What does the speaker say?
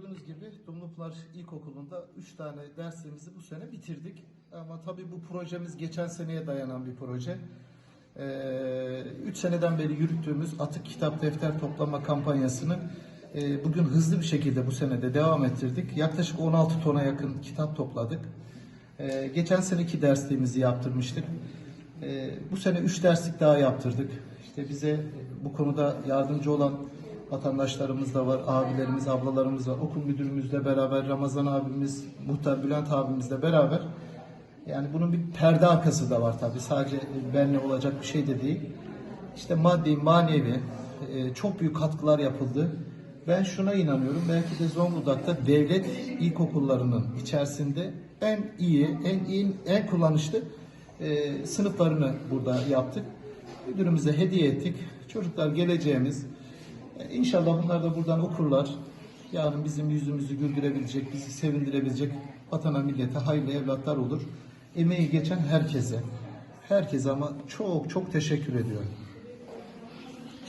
Gördüğünüz gibi Dumlupınar İlkokulu'nda 3 tane dersimizi bu sene bitirdik. Ama tabii bu projemiz geçen seneye dayanan bir proje. 3 seneden beri yürüttüğümüz atık kitap defter toplama kampanyasını e, bugün hızlı bir şekilde bu senede devam ettirdik. Yaklaşık 16 tona yakın kitap topladık. E, geçen seneki dersliğimizi yaptırmıştık. E, bu sene 3 derslik daha yaptırdık. İşte bize bu konuda yardımcı olan vatandaşlarımız da var, abilerimiz, ablalarımız var. Okul müdürümüzle beraber, Ramazan abimiz, muhtar Bülent abimizle beraber yani bunun bir perde arkası da var tabii. Sadece benle olacak bir şey de değil. İşte maddi, manevi e, çok büyük katkılar yapıldı. Ben şuna inanıyorum. Belki de Zonguldak'ta devlet ilkokullarının içerisinde en iyi, en iyi, en kullanışlı e, sınıflarını burada yaptık. Müdürümüze hediye ettik. Çocuklar geleceğimiz. İnşallah bunlar da buradan okurlar. Yarın bizim yüzümüzü güldürebilecek, bizi sevindirebilecek vatana millete hayırlı evlatlar olur. Emeği geçen herkese, herkese ama çok çok teşekkür ediyorum.